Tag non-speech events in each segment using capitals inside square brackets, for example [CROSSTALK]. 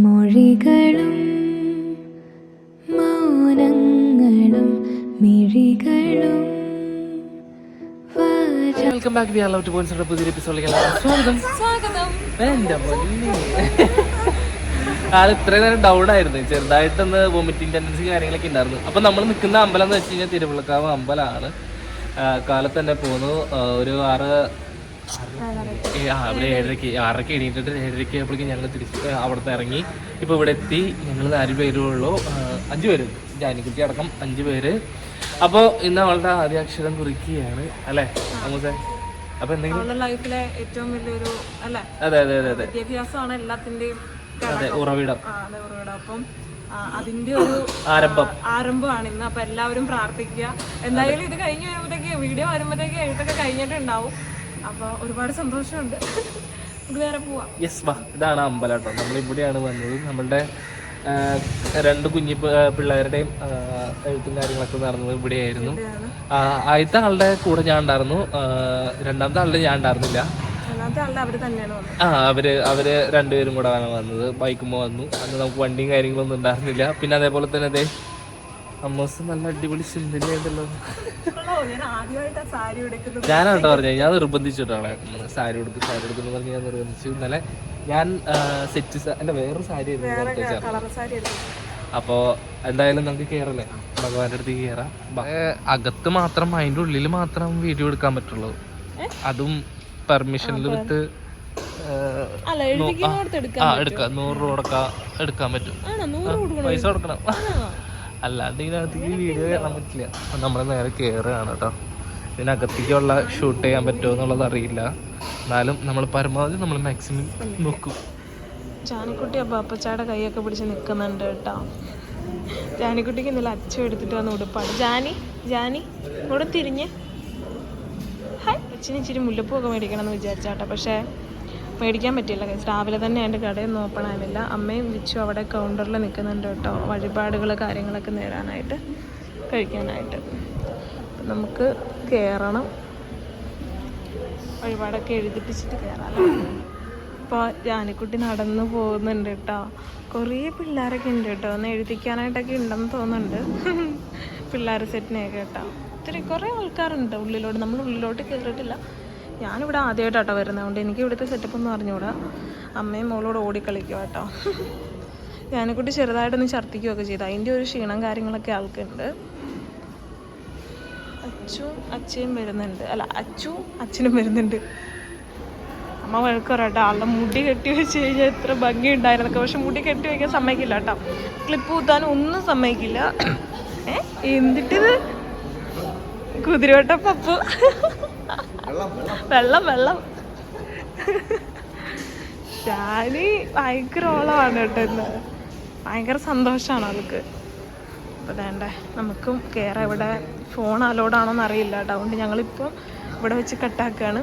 മൊഴികളും മൗനങ്ങളും മിഴികളും welcome back be love two points പുതിയ എപ്പിസോഡിലേക്ക് സ്വാഗതം. സ്വാഗതം. എന്റെ പൊന്നേ. ആൾ ഇത്രയും നേരം ഡൗൺ ആയിരുന്നു. ചെറുതായിട്ടൊന്ന് വോമിറ്റിംഗ് ടെൻഡൻസി കാര്യങ്ങളൊക്കെ ഉണ്ടായിരുന്നു. അപ്പൊ നമ്മൾ നിൽക്കുന്ന അമ്പലം എന്ന് വെച്ച് കഴിഞ്ഞാൽ തിരുവിളക്കാവ് അമ്പലമാണ്. കാലത്ത് തന്നെ പോന്നു ഒരു ആറ് ഏഴരയ്ക്ക് ആറരയ്ക്ക് എണീറ്റിട്ട് ഏഴരയ്ക്ക് ആയപ്പോഴേക്കും ഞങ്ങൾ തിരിച്ച് അവിടുത്തെ ഇറങ്ങി. ഇപ്പോൾ ഇവിടെ എത്തി. ഞങ്ങൾ നാല് പേരേ ഉള്ളൂ. ആ, അഞ്ച് പേര്. ജാനിക്കുട്ടി അടക്കം അഞ്ച് പേര്. അപ്പോൾ ഇന്ന് അവളുടെ ആദ്യാക്ഷരം കുറിക്കുകയാണ്. അല്ലേ അമ്മൂസേ? അപ്പൊ എന്തെങ്കിലും? ലൈഫിലെ ഏറ്റവും വലിയൊരു അല്ലെ? അതെ അതെ അതെ അതെ. വിദ്യാഭ്യാസമാണ് എല്ലാത്തിന്റെയും അതെ ഉറവിടം. അതെ ഉറവിടം. അപ്പം അതിന്റെ ഒരു ആരംഭം. ആരംഭമാണ് ഇന്ന്. അപ്പൊ എല്ലാവരും പ്രാർത്ഥിക്കുക. എന്തായാലും ഇത് കഴിഞ്ഞ് വരുമ്പോഴത്തേക്ക് വീഡിയോ വരുമ്പോഴത്തേക്ക് എഴുത്തൊക്കെ കഴിഞ്ഞിട്ടുണ്ടാവും. അപ്പൊ ഒരുപാട് സന്തോഷമുണ്ട്. നമുക്ക് വേറെ പോവാം. യെസ് വാ. ഇതാണ് അമ്പലം നമ്മൾ ഇവിടെയാണ് വന്നത്. നമ്മളുടെ രണ്ട് കുഞ്ഞി പിള്ളേരുടെയും എഴുത്തും കാര്യങ്ങളൊക്കെ നടന്നത് ഇവിടെയായിരുന്നു. ആദ്യത്തെ ആളുടെ കൂടെ ഞാൻ ഉണ്ടായിരുന്നു. രണ്ടാമത്തെ ആളുടെ ഞാൻ ഉണ്ടായിരുന്നില്ല. ആ അവർ അവർ രണ്ടുപേരും കൂടെ വന്നത്. ബൈക്കുമ്പോൾ വന്നു. അന്ന് നമുക്ക് വണ്ടിയും കാര്യങ്ങളൊന്നും ഉണ്ടായിരുന്നില്ല. പിന്നെ അതേപോലെ തന്നെ അതെ അമ്മോസ് നല്ല അടിപൊളി എടുക്കുന്നത് ഞാനാണ് കേട്ടോ പറഞ്ഞത് ഞാൻ നിർബന്ധിച്ചിട്ടാണ് സാരി എടുത്ത് സാരി എടുക്കുന്നു പറഞ്ഞ് ഞാൻ നിർബന്ധിച്ചു. ഇന്നലെ ഞാൻ സെറ്റ് എന്റെ വേറൊരു സാരി ആയിരുന്നു കൊടുത്തേ കളർ സാരി എടുത്തു. അപ്പോൾ എന്തായാലും നമുക്ക് കയറല്ലേ ഭഗവാന്റെ അടുത്തേക്ക് കയറാം ബ- അകത്ത് മാത്രം അതിന്റെ ഉള്ളിൽ മാത്രം വീഡിയോ എടുക്കാൻ പറ്റുള്ളൂ. അതും പെർമിഷനിൽ വിത്ത് എടുക്കാം ആ എടുക്കാം. നൂറ് രൂപ കൊടുക്കാം എടുക്കാൻ പറ്റും. പൈസ കൊടുക്കണം. അല്ലാണ്ട് ഇതിനകത്തേക്ക് വീഡിയോ കയറാൻ പറ്റില്ല. നമ്മൾ നേരെ കയറുകയാണ് കേട്ടോ. ഇതിനകത്തേക്കുള്ള ഷൂട്ട് ചെയ്യാൻ പറ്റുമോ എന്നുള്ളത് അറിയില്ല. എന്നാലും നമ്മൾ പരമാവധി നമ്മൾ മാക്സിമം നോക്കും. ജാനിക്കുട്ടി അപ്പൊ അപ്പച്ചാടെ കൈയൊക്കെ പിടിച്ച് നിൽക്കുന്നുണ്ട് കേട്ടോ. ജാനിക്കുട്ടിക്ക് ഇന്നലെ അച്ഛൻ എടുത്തിട്ട് വന്ന് ഉടുപ്പാണ്. ജാനി ജാനി ഇവിടെ തിരിഞ്ഞ്. അച്ഛന് ഇച്ചിരി മുല്ലപ്പൂവൊക്കെ മേടിക്കണം എന്ന് വിചാരിച്ചാട്ടോ പക്ഷേ മേടിക്കാൻ പറ്റിയില്ല. guys. രാവിലെ തന്നെ എന്റെ കടയൊന്നും ഓപ്പൺ ആയിരുന്നില്ല അമ്മയും വിച്ചു അവിടെ കൗണ്ടറിൽ നിൽക്കുന്നുണ്ട് കേട്ടോ. വഴിപാടുകൾ കാര്യങ്ങളൊക്കെ നേടാനായിട്ട് കഴിക്കാനായിട്ട്. നമുക്ക് കയറണം വഴിപാടൊക്കെ എഴുതിപ്പിച്ചിട്ട് കയറാം ഇപ്പോൾ ജാനിക്കുട്ടി നടന്നു പോകുന്നുണ്ട് കേട്ടോ. കുറേ പിള്ളേരൊക്കെ ഉണ്ട് കേട്ടോ. ഒന്ന് എഴുതിക്കാനായിട്ടൊക്കെ ഉണ്ടെന്ന് തോന്നുന്നുണ്ട്. പിള്ളേർ സെറ്റിനെയൊക്കെ കേട്ടോ. ഒത്തിരി കുറേ ആൾക്കാരുണ്ട് ഉള്ളിലോട്ട്. നമ്മൾ ഉള്ളിലോട്ട് കയറിയിട്ടില്ല ഞാനിവിടെ ആദ്യമായിട്ടാട്ടോ വരുന്നത്. കൊണ്ട് എനിക്ക് ഇവിടുത്തെ സെറ്റപ്പ് ഒന്നും അറിഞ്ഞുകൂടാ അമ്മയും മോളോട് ഓടിക്കളിക്കുക കേട്ടോ ഞാനെക്കുട്ടി ചെറുതായിട്ടൊന്ന് ഛർദ്ദിക്കുകയൊക്കെ ചെയ്തു. അതിന്റെ ഒരു ക്ഷീണം കാര്യങ്ങളൊക്കെ ആൾക്കുണ്ട്. അച്ചു അച്ഛയും വരുന്നുണ്ട്. അല്ല അച്ചു അച്ഛനും വരുന്നുണ്ട്. അമ്മ വഴക്കറട്ടോ ആളുടെ മുടി കെട്ടി വെച്ച് കഴിഞ്ഞാൽ എത്ര ഭംഗി ഉണ്ടായിരുന്നൊക്കെ പക്ഷെ മുടി കെട്ടി വയ്ക്കാൻ സമ്മതിക്കില്ല കേട്ടോ. ക്ലിപ്പ് കുത്താനും ഒന്നും സമ്മതിക്കില്ല. ഏ? എന്നിട്ടിത് കുതിരവട്ട പപ്പു. വെള്ളം വെള്ളം. ഷാനി ഭയങ്കര ഓളമാണ് കേട്ടോ ഇന്ന്. ഭയങ്കര സന്തോഷമാണ് അവൾക്ക്. അപ്പോൾ വേണ്ടേ നമുക്കും കയറാം ഇവിടെ ഫോൺ അലോഡാണോന്ന് അറിയില്ല കേട്ടോ. അതുകൊണ്ട് ഞങ്ങളിപ്പോൾ ഇവിടെ വെച്ച് കട്ടാക്കുകയാണ്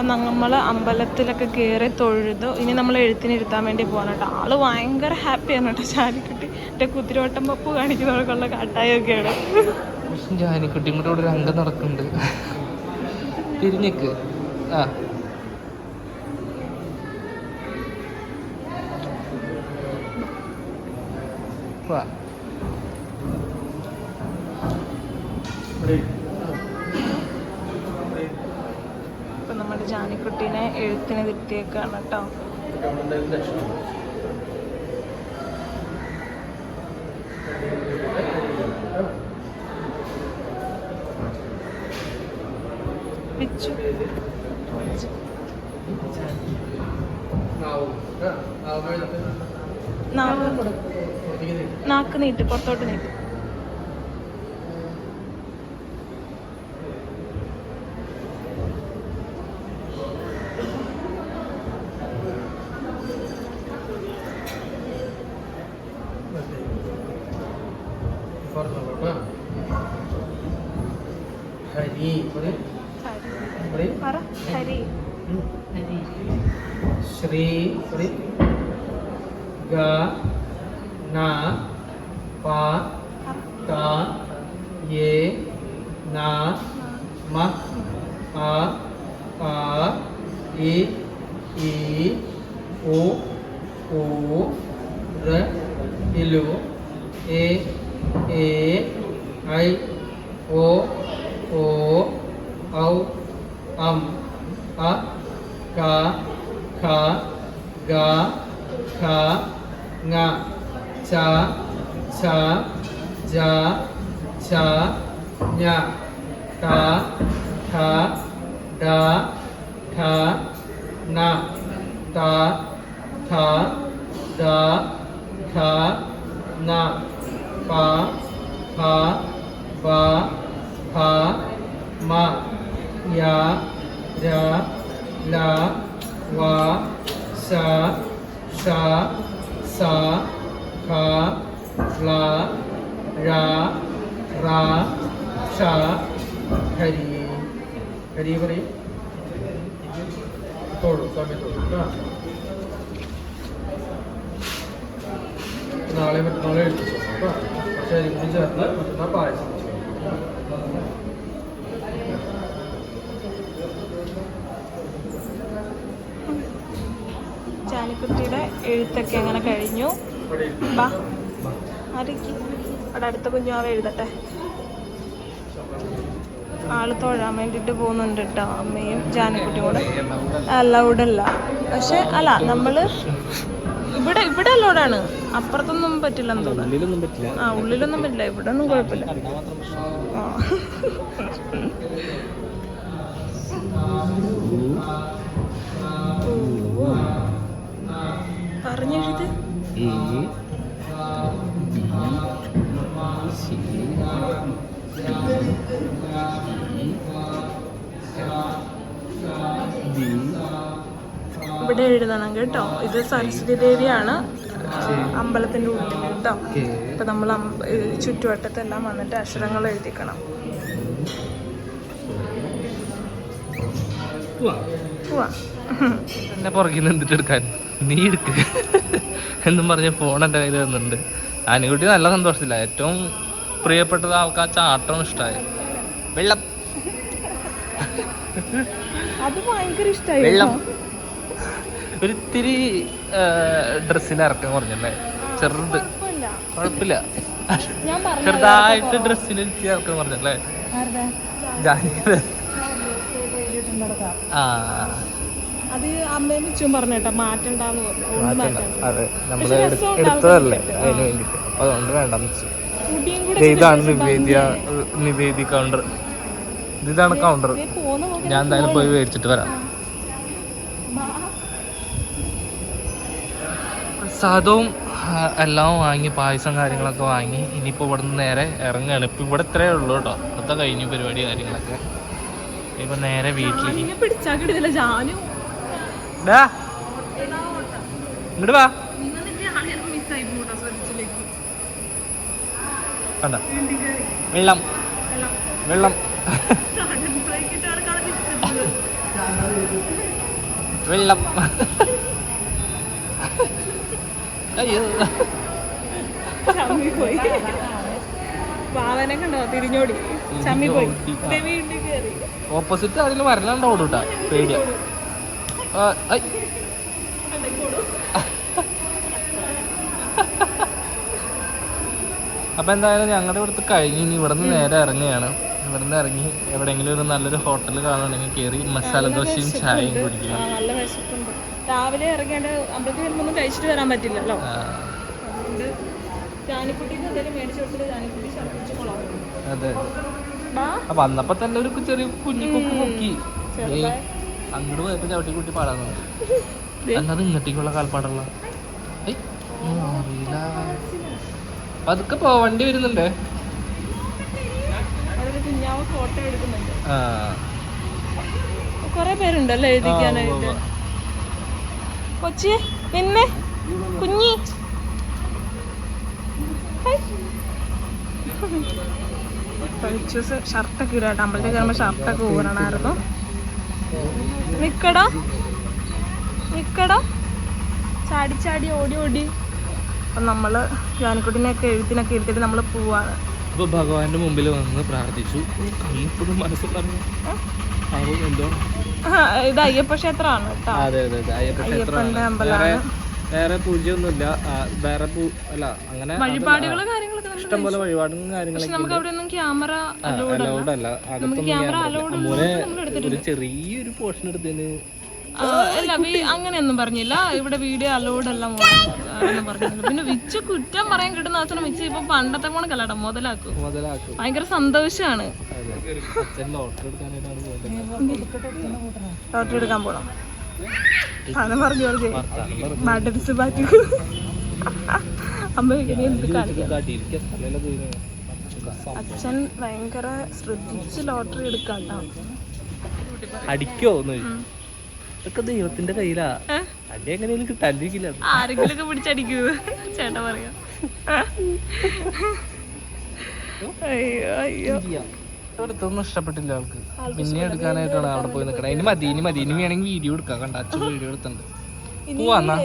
അപ്പം നമ്മൾ അമ്പലത്തിലൊക്കെ കയറി തൊഴുതു. ഇനി നമ്മൾ എഴുത്തിനിരുത്താൻ വേണ്ടി പോകണം കേട്ടോ. ആൾ ഭയങ്കര ഹാപ്പിയാണ് കേട്ടോ ചാരിക്കുട്ടി എന്റെ കുതിരോട്ടം പപ്പ് കാണിക്കുന്നവർക്കുള്ള കാട്ടായൊക്കെയാണ്. ജാനിക്കുട്ടിയും കൂടെ ഒരു അംഗം നടക്കുന്നുണ്ട്. തിരിഞ്ഞേക്ക്. ആ. വാ. എഴുത്തിന് തെറ്റിയേക്കാണ് കേട്ടോ. നാക്ക് നാക്ക് നീട്ട് പുറത്തോട്ട് നീട്ട്. శ్రీ శ్రీ గ నా పా తా ఏ నా మ ఆ ఆ ఈ ఈ ఓ ఓ ర ఇలు ఏ ఏ ఐ ఓ ఓ ఔ అం అ కా kha ga kha nga cha cha ja cha nya ta tha da tha na ta tha da tha na pa pha ba pha ma, ya ra la wa sa ഷ സ ഖ la ra റ ഷ ഹരി ഹരി പറയും. തൊഴു സമയത്ത് തൊഴു നാളെ മറ്റന്നാളെ എഴുതിച്ചു കേട്ടോ. പക്ഷേ അരി ചേർന്ന് മറ്റന്നാൾ പായസം വെച്ചു. ജാനിക്കുട്ടിയുടെ എഴുത്തൊക്കെ അങ്ങനെ കഴിഞ്ഞു. ബാ. ആരൊക്കെ അവിടെ അടുത്ത കുഞ്ഞാവ എഴുതട്ടെ ആൾ തൊഴാൻ വേണ്ടിട്ട് പോകുന്നുണ്ട് കേട്ടോ അമ്മയും ജാനക്കുട്ടിയും കൂടെ അലൗഡ് അല്ല പക്ഷെ അല്ല നമ്മൾ ഇവിടെ ഇവിടെ അലൗഡാണ് അപ്പുറത്തൊന്നും പറ്റില്ലെന്ന് തോന്നുന്നു പറ്റില്ല ആ ഉള്ളിലൊന്നും പറ്റില്ല ഇവിടെ ഒന്നും കുഴപ്പമില്ല ആ. പറഞ്ഞെഴുത് എ ബി സി ഇവിടെ എഴുതണം കേട്ടോ. ഇത് സരസ്വതി ദേവിയാണ് അമ്പലത്തിന്റെ ഉള്ളിൽ കേട്ടോ. അപ്പൊ ഇപ്പൊ നമ്മൾ ചുറ്റുവട്ടത്തെല്ലാം വന്നിട്ട് അക്ഷരങ്ങൾ എഴുതിക്കണം. എന്നെ പുറകിൽ നിന്നിട്ട് എടുക്കാൻ? നീ എടുക്ക്. എന്നും പറഞ്ഞ് ഫോൺ എന്റെ കയ്യിൽ വന്നിട്ടുണ്ട് അനുകുട്ടി നല്ല സന്തോഷത്തില്ല ഏറ്റവും പ്രിയപ്പെട്ടത് ആൾക്ക് ആ ചാട്ടം ഇഷ്ടമായി വെള്ളം. അത് ഭയങ്കര ഇഷ്ടമായി വെള്ളം. ഒരിത്തിരി ഡ്രസ്സിൽ ഇറക്കം കുറഞ്ഞല്ലേ? ചെറുത്. കുഴപ്പമില്ല. ചെറുതായിട്ട് ഡ്രസ്സിൽ ഇത്തിരി ഇറക്കം കുറഞ്ഞല്ലേ? ജാനിയത് അത് അമ്മയും മിച്ചും പറഞ്ഞു കേട്ടോ മാറ്റണ്ടെന്ന് പറഞ്ഞു. മാറ്റണ്ട. അതെ നമ്മൾ എടുത്തതല്ലേ അതിന് വേണ്ടിട്ട് അതുകൊണ്ട് ഇതാണ് നിവേദ്യ നിവേദി കൗണ്ടർ ഇതാണ് കൗണ്ടർ ഞാൻ എന്തായാലും പോയി മേടിച്ചിട്ട് വരാം. ആ, എല്ലാം വാങ്ങി പായസം കാര്യങ്ങളൊക്കെ വാങ്ങി. ഇനിയിപ്പോൾ ഇവിടെ നിന്ന് നേരെ ഇറങ്ങുകയാണ് ഇപ്പം ഇവിടെ ഇത്രയേ ഉള്ളൂ കേട്ടോ. അടുത്ത കഴിഞ്ഞു പരിപാടി കാര്യങ്ങളൊക്കെ. ഇപ്പം നേരെ വീട്ടിലേക്ക് പിടിച്ചാ കിട്ടില്ല ജാനു ഇങ്ങോട്ട് വാ. കണ്ട? വെള്ളം. വെള്ളം. വെള്ളം. അയ്യോ. പോയി പാവനെ കണ്ടോ തിരിഞ്ഞോടി. ഓപ്പോസിറ്റ് അതിൽ വരലാണ്ട് ഓടൂട്ടാ. പേടിയ. അപ്പൊ എന്തായാലും ഞങ്ങളുടെ ഇവിടുത്തെ കഴിഞ്ഞ് ഇനി ഇവിടുന്ന് നേരെ ഇറങ്ങുകയാണ്. ഇവിടുന്ന് ഇറങ്ങി എവിടെയെങ്കിലും ഒരു നല്ലൊരു ഹോട്ടൽ കാണുകയാണെങ്കിൽ കയറി മസാല ദോശയും ചായയും ആ കുടിക്കണം നല്ല വിശപ്പുണ്ട്. രാവിലെ ഇറങ്ങേണ്ട അമ്പലത്തിൽ കഴിച്ചിട്ട് വരാൻ പറ്റില്ലല്ലോ. അതെ. വന്നപ്പോ തന്നെ ഒരു ചെറിയ കുഞ്ഞു കുക്ക് പൊക്കി. അങ്ങോട്ട് പോയപ്പോ ചവിട്ടി കുട്ടി പാടാൻ. അല്ലാതെ ഇങ്ങോട്ടേക്കുള്ള കാൽപ്പാടുള്ള. അറിയില്ല. പതുക്കെ പോവണ്ടി വരുന്നുണ്ട്. കുറെ പേരുണ്ടല്ലോ എഴുതിക്കാനായിട്ട്? കൊച്ചി പിന്നെ കുഞ്ഞി. ഷർട്ടൊക്കെ ഇടാട്ടോ. അമ്പലത്തിൽ കയറുമ്പോൾ ഷർട്ടൊക്കെ ഊരണമായിരുന്നു. നിക്കടോ? നിക്കടോ? ചാടി ചാടി ഓടി ഓടി. അപ്പം നമ്മൾ ജാനക്കുട്ടിനെയൊക്കെ എഴുത്തിനൊക്കെ ഇരുത്തിട്ട് നമ്മൾ പോവാണ്. അപ്പൊ ഭഗവാന്റെ മുമ്പിൽ വന്ന് പ്രാർത്ഥിച്ചു. ഇപ്പോഴും മനസ്സിൽ പറഞ്ഞു എന്തോ. ഇത് അയ്യപ്പ ക്ഷേത്രമാണ് കേട്ടോ. അയ്യപ്പന്റെ അമ്പലമാണ്. വേറെ പൂജയൊന്നുമില്ല. വേറെ അല്ല അങ്ങനെ ഇഷ്ടം പോലെ വഴിപാടും കാര്യങ്ങളൊക്കെ ക്യാമറ അലൗഡ് അല്ല. അകത്തൊന്നും. ഒരു ചെറിയൊരു പോർഷൻ എടുത്തതിന് അങ്ങനെയൊന്നും പറഞ്ഞില്ല. ഇവിടെ വീഡിയോ അലോഡ് പിന്നെ വിച്ച് കുറ്റം പറയാൻ കിട്ടുന്ന അവസരം വിച്ച് ഇപ്പൊ പണ്ടത്തെ പോണ മുതലാക്കും. മുതലാക്കും. ഭയങ്കര സന്തോഷാണ്. ലോട്ടറി എടുക്കാൻ പോണം. പറഞ്ഞു പറഞ്ഞു. മടൻസ് പാറ്റി അമ്മ എന്ത് കാണിക്കാം? അച്ഛൻ ഭയങ്കര ശ്രദ്ധിച്ച് ലോട്ടറി എടുക്കാട്ടോ. അടിക്കോ ഇതൊക്കെ ദൈവത്തിന്റെ കയ്യിലാ? അടി എങ്ങനെയും കിട്ടാണ്ടിരിക്കില്ല ആരെങ്കിലും ഒക്കെ പിടിച്ചടിക്കൂ. ചേട്ടാ പറയാ. അയ്യോ അയ്യോ. അടുത്തൊന്നും ഇഷ്ടപ്പെട്ടില്ല ആൾക്ക്. പിന്നെ എടുക്കാനായിട്ടാണ് അവിടെ പോയി നിൽക്കണത് ഇനി മതി ഇനി മതി. ഇനി വേണമെങ്കിൽ വീഡിയോ എടുക്കാം. കണ്ട? അച്ഛൻ [LAUGHS] വീഡിയോ എടുത്തിട്ടുണ്ട്. ഇനി പോവാന്നാ?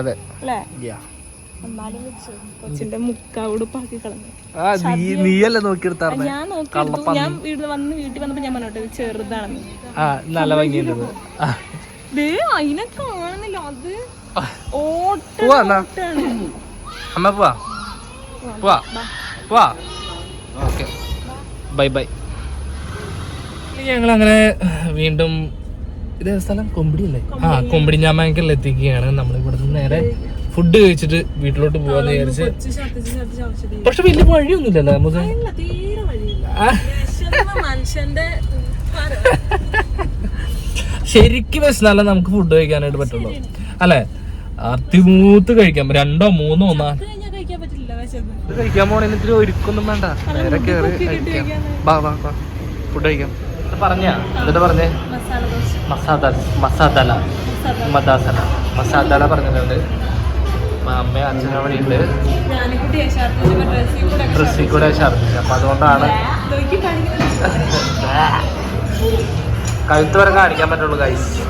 അതെ. നീയല്ലേ നോക്കിയെടുത്താർന്നെ ഞാൻ വന്ന് വീട്ടിൽ വന്നപ്പോ ഞാൻ പറഞ്ഞോട്ടെ ചെറുതാണെന്ന്. ആ നല്ല ഭംഗിയുണ്ട് അതിനെ കാണുന്നില്ല. അത് ഓട്ട പോവാ അമ്മ പോവാ. പോവാ. ബൈ ബൈ ഞങ്ങൾ അങ്ങനെ വീണ്ടും ഇത് സ്ഥലം കൊമ്പിടി അല്ലേ ആ കൊമ്പിടി. ഞാമാങ്കലിൽ എത്തിക്കുകയാണ്. നമ്മൾ ഇവിടുന്ന് നേരെ ഫുഡ് കഴിച്ചിട്ട് വീട്ടിലോട്ട് പോവാന്ന് വിചാരിച്ച് പക്ഷെ വലിയ വഴിയൊന്നുമില്ലല്ലോ നമുക്ക് ശരിക്കും വിശന്നാലേ നമുക്ക് ഫുഡ് കഴിക്കാനായിട്ട് പറ്റുള്ളൂ. അല്ലെ? അതിമൂത്ത് കഴിക്കാം. രണ്ടോ മൂന്നോ ഒന്നാ? കഴിക്കാൻ ഒരുക്കൊന്നും വേണ്ട. നേരെ കേറി കഴിക്കാം. വാ വാ വാ. ഫുഡ് കഴിക്കാം. പറഞ്ഞാ? എന്നിട്ട് പറഞ്ഞേ? മസാദ മസാദല മദാസല. മസാദല പറഞ്ഞിട്ടുണ്ട്. അമ്മ ഡ്രസ്സിൽ കൂടെ അപ്പൊ അതുകൊണ്ടാണ് [LAUGHS] കഴുത്ത് വരെ കാണിക്കാൻ പറ്റുള്ളൂ കൈസ്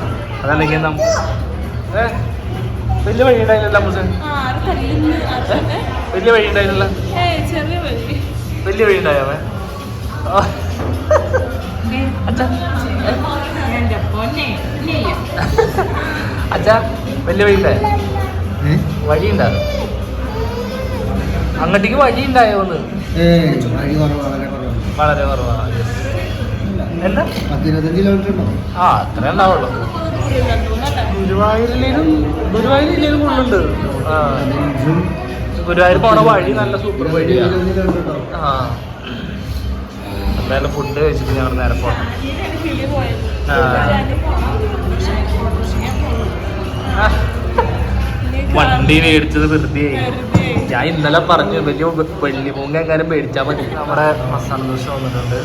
അതല്ലെങ്കിൽ നമുക്ക് വലിയ വഴി മുസൻ വലിയ വഴി വഴി. വലിയ വഴി ഉണ്ടായോ എന്റെ പൊന്നെ. അച്ഛാ വലിയ വഴി ഉണ്ടായ? വഴി ഉണ്ടാ അങ്ങോട്ടേക്ക് വഴി ഉണ്ടായോന്ന്. വളരെ കുറവാണ് എന്താ? പത്തിരുപത്തഞ്ച് കിലോമീറ്റർ ഉണ്ടോ? ആ അത്ര ഉണ്ടാവുള്ളൂ. ഗുരുവായൂരിലും പോണ വഴി നല്ല സൂപ്പർ വഴിയാണ് ആ. എന്തായാലും ഫുഡ് കഴിച്ചിട്ട് ഞങ്ങൾ നേരെ പോകണം. വണ്ടി മേടിച്ചത് വെറുതെ ഞാൻ ഇന്നലെ പറഞ്ഞു വലിയ വെള്ളി പൂങ്ക എങ്ങാനും മേടിച്ചാൽ മതി. നമ്മുടെ മസാല ദോശ വന്നിട്ടുണ്ട്.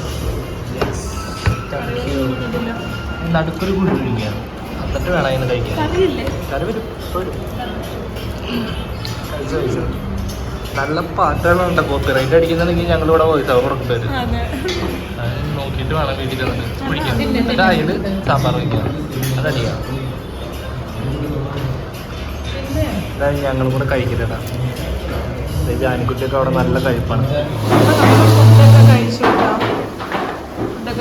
നടുക്കൊരു കുടി കഴിക്കാം എന്നിട്ട് വേണം അതിന് കഴിക്കാൻ. അറിയില്ലേ കറി വരും ഇപ്പൊ വരും. കഴിച്ചു കഴിച്ചു. നല്ല പാട്ടുകളുണ്ട് കോപ്പിറൈറ്റ് അടിക്കുന്നുണ്ടെങ്കിൽ ഞങ്ങൾ ഇവിടെ വോയിസ് അവർ അത്. നോക്കിയിട്ട് വേണം വീട്ടിൽ ചെന്നിട്ട് കുടിക്കാം എന്നിട്ട് അതിൽ സാമ്പാർ വയ്ക്കാം അതടിയാ ഞങ്ങൾ ഞങ്ങളും കൂടെ കഴിക്കട്ടെടാ ജാനിക്കുട്ടിയൊക്കെ അവിടെ നല്ല കഴിപ്പാണ്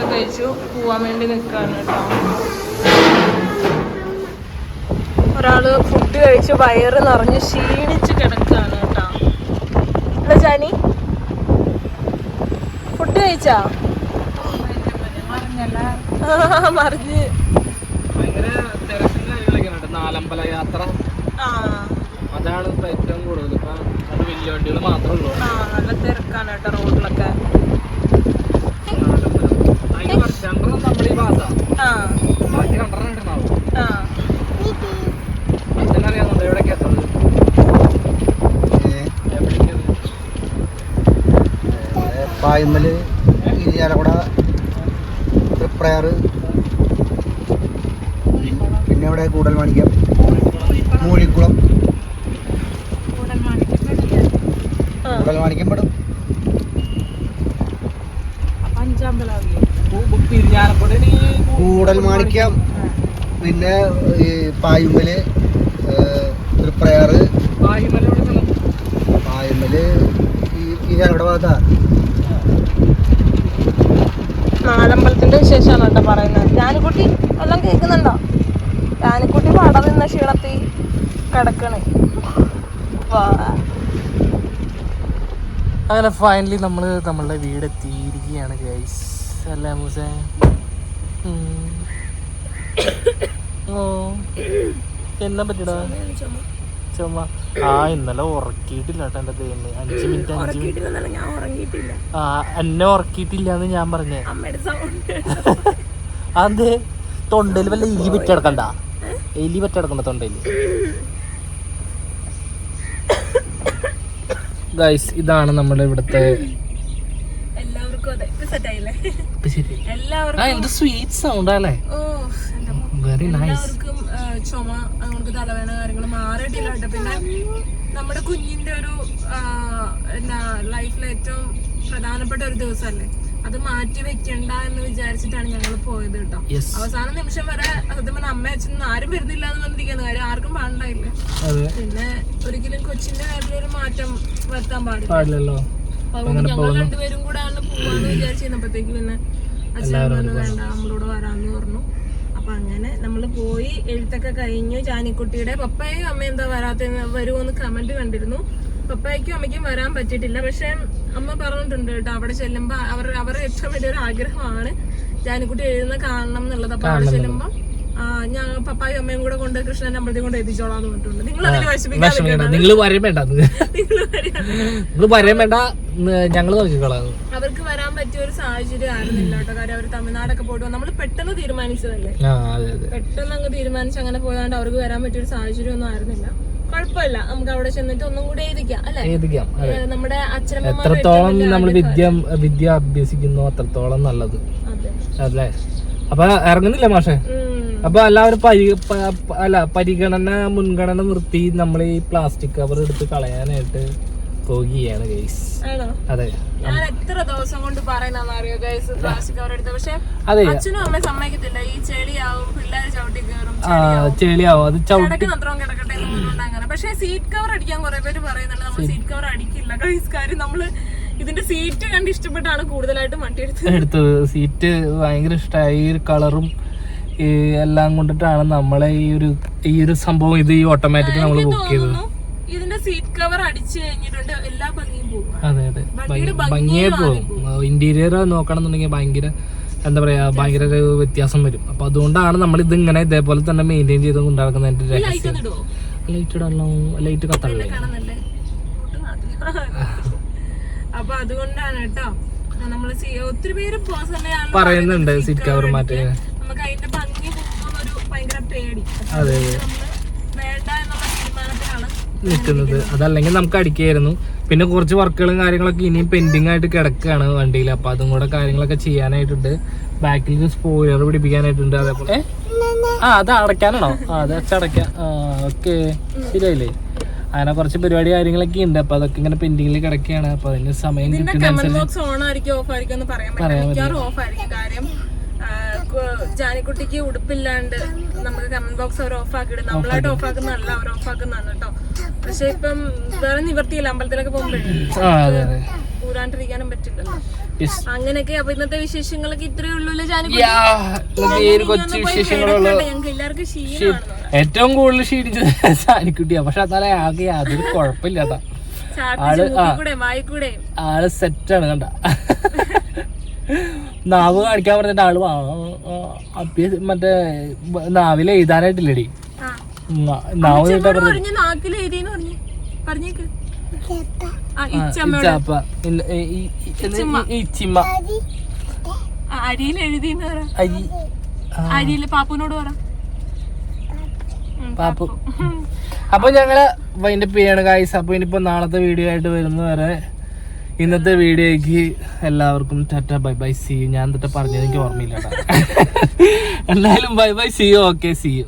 കഴിച്ചു. പോവാൻ വേണ്ടി നിൽക്കാണ് കേട്ടോ. ഒരാൾ ഫുഡ് കഴിച്ച് വയറ് നിറഞ്ഞ് ക്ഷീണിച്ച് കിടക്കാണ് കേട്ടോ. അല്ല ജാനി? ഫുഡ് കഴിച്ചാ? [LAUGHS] മറിഞ്ഞ്. നാലമ്പല യാത്ര. ആ. അതാണ് ഇപ്പൊ ഏറ്റവും കൂടുതൽ ഇപ്പൊ അത് വലിയ വണ്ടികൾ മാത്രമേ ഉള്ളൂ. നല്ല തിരക്കാണ് കേട്ടോ റോഡിലൊക്കെ നമ്മുടെ ഈ പായ്മൽ ഇരിയാലക്കുട തൃപ്രയാറ്. പിന്നെ ഇവിടെ കൂടൽ മാണിക്യം. മൂഴിക്കുളം ആ കൂടൽ മാണിക്യം പെടും. കൂടൽ മാണിക്യം. പിന്നെ ഈ പായുമ്മൽ തൃപ്രയാറ്. പായുമ്മൽ ഈ ഞാൻ ഇവിടെ ഭാഗത്താ. നാലമ്പലത്തിന്റെ വിശേഷമാണ് കേട്ടോ പറയുന്നത്. ജാനിക്കുട്ടി എല്ലാം കേൾക്കുന്നുണ്ടോ? ജാനിക്കുട്ടി പട നിന്ന ക്ഷീണത്തിൽ കിടക്കണേ. വാ. അങ്ങനെ ഫൈനലി നമ്മൾ നമ്മളുടെ വീട് എത്തിയിരിക്കുകയാണ് ഗൈസ് അല്ലേ മൂസ? ഓ. എന്നാ പറ്റിടാ ചുമ ആ ഇന്നലെ ഉറക്കിയിട്ടില്ല കേട്ടോ ദൈവമേ. അഞ്ച് മിനിറ്റ് അഞ്ച് മിനിറ്റ്. ആ എന്നെ ഉറക്കിയിട്ടില്ല എന്ന് ഞാൻ പറഞ്ഞേ. അത് [LAUGHS] തൊണ്ടയിൽ വല്ല എലി പറ്റിടക്കണ്ട എലി പറ്റിടക്കണ്ട തൊണ്ടയിൽ ഗൈസ് ഇതാണ് നമ്മുടെ ഇവിടുത്തെ എല്ലാവർക്കും എന്ത് സ്വീറ്റ് സൗണ്ട് അല്ലേ വെരി നൈസ് ചുമ നമുക്ക് തലവേദന കാര്യങ്ങൾ മാറിയിട്ടില്ല കേട്ടോ. പിന്നെ നമ്മുടെ കുഞ്ഞിന്റെ ഒരു എന്താ ലൈഫിലെ ഏറ്റവും പ്രധാനപ്പെട്ട ഒരു ദിവസമല്ലേ? അത് മാറ്റി വെക്കണ്ട എന്ന് വിചാരിച്ചിട്ടാണ് ഞങ്ങൾ പോയത് കേട്ടോ. അവസാന നിമിഷം വരെ സത്യം പറഞ്ഞ അമ്മ അച്ഛനും ആരും വരുന്നില്ല എന്ന് പറഞ്ഞിരിക്കുന്ന. കാര്യം ആർക്കും പാടില്ല പിന്നെ ഒരിക്കലും കൊച്ചിന്റെ കാര്യത്തിൽ ഒരു മാറ്റം വരുത്താൻ പാടില്ല. പാടില്ലല്ലോ. ഞങ്ങൾ രണ്ടുപേരും കൂടെ ആണ് പോവാന്ന് വിചാരിച്ചിരുന്നപ്പോഴത്തേക്ക് പിന്നെ അച്ഛൻ പറഞ്ഞു വേണ്ട നമ്മളോട് വരാന്ന് പറഞ്ഞു. അപ്പൊ അങ്ങനെ നമ്മൾ പോയി എഴുത്തൊക്കെ കഴിഞ്ഞു. ചാനിക്കുട്ടിയുടെ പപ്പയും അമ്മ എന്താ വരാത്തെന്ന് വരുമോന്ന് കമന്റ് കണ്ടിരുന്നു. പപ്പയ്ക്കും അമ്മയ്ക്കും വരാൻ പറ്റിയിട്ടില്ല. പക്ഷെ അമ്മ പറഞ്ഞിട്ടുണ്ട് കേട്ടോ അവിടെ ചെല്ലുമ്പോ അവർ അവരുടെ ഏറ്റവും വലിയൊരു ആഗ്രഹമാണ് ജാനിക്കുട്ടി എഴുതുന്ന കാണണം എന്നുള്ളത്. അപ്പൊ അവിടെ ചെല്ലുമ്പോ ഞാൻ പപ്പായും അമ്മയും കൂടെ കൊണ്ട് കൃഷ്ണൻ അമ്പലത്തിൽ കൊണ്ട് എത്തിച്ചോളാന്ന് പറഞ്ഞിട്ടുണ്ട്. നിങ്ങൾ അതിൽ നിങ്ങൾ വരേണ്ട വേണ്ട. [LAUGHS] നിങ്ങൾ വേണ്ട. ഞങ്ങൾ നോക്കിക്കോളാം. അവർക്ക് വരാൻ പറ്റിയ ഒരു സാഹചര്യം ആയിരുന്നില്ല കേട്ടോ. കാര്യം അവർ തമിഴ്നാടൊക്കെ പോയിട്ട് നമ്മൾ പെട്ടെന്ന് തീരുമാനിച്ചതല്ലേ? പെട്ടെന്ന് അങ്ങ് തീരുമാനിച്ച് അങ്ങനെ പോയതുകൊണ്ട് അവർക്ക് വരാൻ പറ്റിയ ഒരു സാഹചര്യം ഒന്നും ആയിരുന്നില്ല. കുഴപ്പമില്ല. നമുക്ക് അവിടെ ചെന്നിട്ട് ഒന്നും കൂടെ എഴുതിക്കാം അല്ലെ? നമ്മുടെ അച്ഛനമ്മ എത്രത്തോളം നമ്മൾ വിദ്യ വിദ്യ അഭ്യസിക്കുന്നു അത്രത്തോളം നല്ലത്. അതെ. അല്ലേ? അപ്പൊ ഇറങ്ങുന്നില്ല മാഷെ. അപ്പൊ എല്ലാവരും പരി അല്ല പരിഗണന മുൻഗണന നിർത്തി നമ്മൾ ഈ പ്ലാസ്റ്റിക് കവർ എടുത്ത് കളയാനായിട്ട് പോകുകയാണ് ഗൈസ് അതെ. ഞാൻ എത്ര ദിവസം കൊണ്ട് പറയുന്ന അറിയോ ഗൈസ് പ്ലാസ്റ്റിക് കവർ എടുത്ത്? പക്ഷെ അതെ. അച്ഛനും അമ്മയും സമ്മതിക്കത്തില്ല. ഈ ചെളിയാവും പിള്ളേർ ചവിട്ടി കയറും ചെളിയാവും. അത് ചവിട്ടി മാത്രം കിടക്കട്ടെ അങ്ങനെ. പക്ഷെ സീറ്റ് കവർ അടിക്കാൻ കുറെ പേര് പറയുന്നുണ്ട്. നമ്മൾ സീറ്റ് കവർ അടിക്കില്ല ഗൈസ് കാര്യം നമ്മൾ ഇതിന്റെ സീറ്റ് കണ്ട് ഇഷ്ടപ്പെട്ടാണ് കൂടുതലായിട്ട് വണ്ടി എടുത്തത്. എടുത്തത് സീറ്റ് ഭയങ്കര ഇഷ്ടമായി കളറും എല്ലാം കൊണ്ടിട്ടാണ് നമ്മളെ ഈ ഒരു ഈ ഒരു സംഭവം ഇത് ഈ ഓട്ടോമാറ്റിക് നമ്മൾ ബുക്ക് ചെയ്തത്. ഇതിന്റെ സീറ്റ് കവർ അടിച്ചു കഴിഞ്ഞിട്ടുണ്ട് എല്ലാ ഭംഗിയും പോകും അതെ അതെ. ഭംഗിയെ പോകും. ഇന്റീരിയർ നോക്കണമെന്നുണ്ടെങ്കിൽ ഭയങ്കര എന്താ പറയാ ഭയങ്കര ഒരു വ്യത്യാസം വരും. അപ്പൊ അതുകൊണ്ടാണ് നമ്മൾ ഇത് ഇങ്ങനെ ഇതേപോലെ തന്നെ മെയിന്റെയിൻ ചെയ്ത് കൊണ്ടുനടക്കുന്നതിന്റെ ലൈറ്റ് രഹസ്യം. ലൈറ്റ് ഇടണോ? ലൈറ്റ് കത്തണല്ലേ അപ്പൊ അതുകൊണ്ടാണ് കേട്ടോ. നമ്മൾ ഒത്തിരി പേര് പറയുന്നുണ്ട് സീറ്റ് കവർ മാറ്റി നമുക്ക് അതിന്റെ ഭംഗി പോകുമ്പോൾ ഒരു ഭയങ്കര പേടി. അപ്പൊ അതെ. നമ്മൾ വേണ്ട എന്നുള്ള തീരുമാനത്തിലാണ് നിൽക്കുന്നത്. അതല്ലെങ്കിൽ നമുക്ക് അടിക്കായിരുന്നു പിന്നെ കുറച്ച് വർക്കുകളും കാര്യങ്ങളൊക്കെ ഇനിയും പെൻഡിങ് ആയിട്ട് കിടക്കുകയാണ് വണ്ടിയിൽ. അപ്പൊ അതും കൂടെ കാര്യങ്ങളൊക്കെ ചെയ്യാനായിട്ടുണ്ട്. ബാക്കിൽ സ്പോയിലർ പിടിപ്പിക്കാനായിട്ടുണ്ട് അതേപോലെ. ആ അത് അടയ്ക്കാനാണോ? ആ അത് അടയ്ക്കാം. ഓക്കെ. ശരിയായില്ലേ? അങ്ങനെ കുറച്ച് പരിപാടി കാര്യങ്ങളൊക്കെ ഉണ്ട്. അപ്പൊ അതൊക്കെ ഇങ്ങനെ പെൻഡിങ്ങിൽ കിടക്കുകയാണ്. അപ്പൊ അതിന് സമയം കിട്ടുന്ന പറയാൻ പറ്റില്ല. ജാനിക്കുട്ടിക്ക് ഉടുപ്പില്ലാണ്ട് നമുക്ക് കമന്റ് ബോക്സ് അവർ ഓഫ് ആക്കിയിടും. നമ്മളായിട്ട് ഓഫ് ആക്കുന്നതല്ല അവർ ഓഫ് ആക്കുന്നതാണ് കേട്ടോ. പക്ഷെ ഇപ്പം വേറെ നിവർത്തിയില്ല അമ്പലത്തിലൊക്കെ പോകുമ്പോഴേ. കൂടാണ്ടിരിക്കാനും പറ്റില്ലല്ലോ. അങ്ങനെയൊക്കെ അപ്പൊ ഇന്നത്തെ വിശേഷങ്ങളൊക്കെ ഇത്രയേ ഉള്ളൂ ഞങ്ങൾക്ക് എല്ലാവർക്കും ക്ഷീണമാണ് ഏറ്റവും കൂടുതൽ ക്ഷീണിച്ചത് [LAUGHS] സാനിക്കുട്ടിയാ പക്ഷെ എന്നാലേ ആകെ യാതൊരു കുഴപ്പമില്ലാത്ത. ആൾ ആൾ സെറ്റാണ് കണ്ട. നാവ് കാണിക്കാൻ പറഞ്ഞിട്ട് ആൾ അപ്പി മറ്റേ നാവിൽ എഴുതാനായിട്ടില്ലടി. നാവ് ഇച്ചിമ്മ. അരിയിൽ എഴുതിന്ന് പറ. പാപ്പുനോട് പറ. പാപ്പു. അപ്പൊ ഞങ്ങൾ അതിന്റെ പേയാണ് കായ്സ് അപ്പൊ ഇനിയിപ്പോ നാളത്തെ വീഡിയോ ആയിട്ട് വരുന്നവരെ ഇന്നത്തെ വീഡിയോയ്ക്ക് എല്ലാവർക്കും tata bye bye see you. ഞാൻ എന്നിട്ട് പറഞ്ഞത് എനിക്ക് ഓർമ്മയില്ല [LAUGHS] [LAUGHS] എന്തായാലും bye bye see you. Okay see you.